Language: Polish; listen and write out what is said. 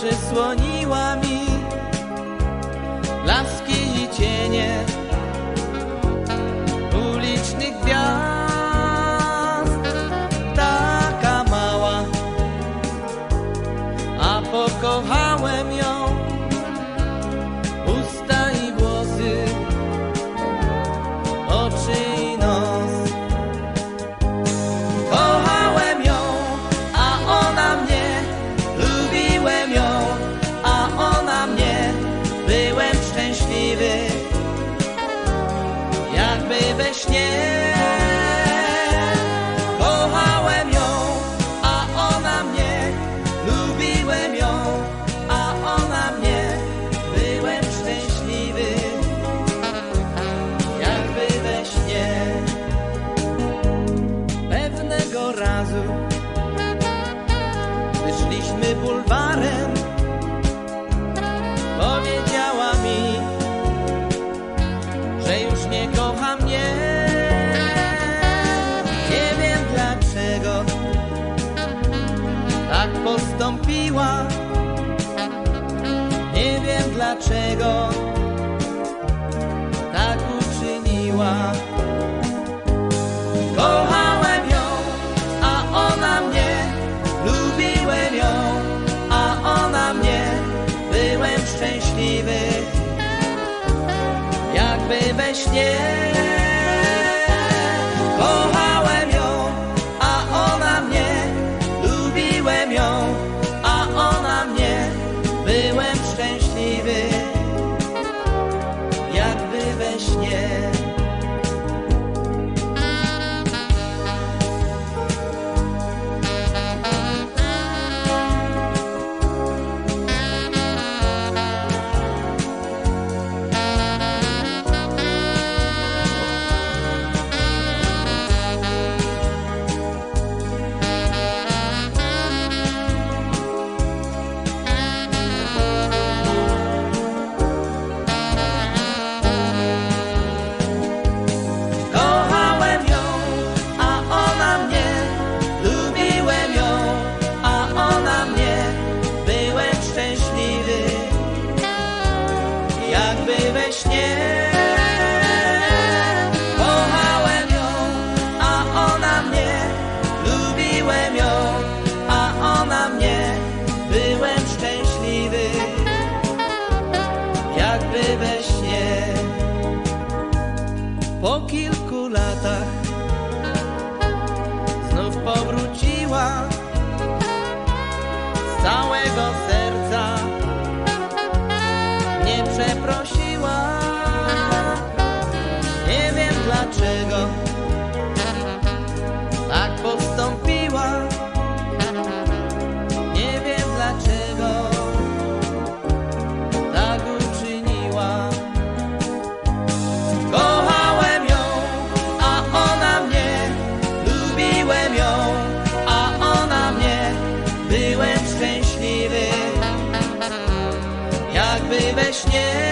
przysłoniła mi laski i cienie. Wyszliśmy bulwarem Powiedziała mi Że już nie kocha mnie. Nie wiem dlaczego Tak postąpiła. Nie wiem dlaczego jakby we śnie. we śnie. Po kilku latach znów powróciła z całego serca. Nie przeprosiła, nie wiem dlaczego. śnie.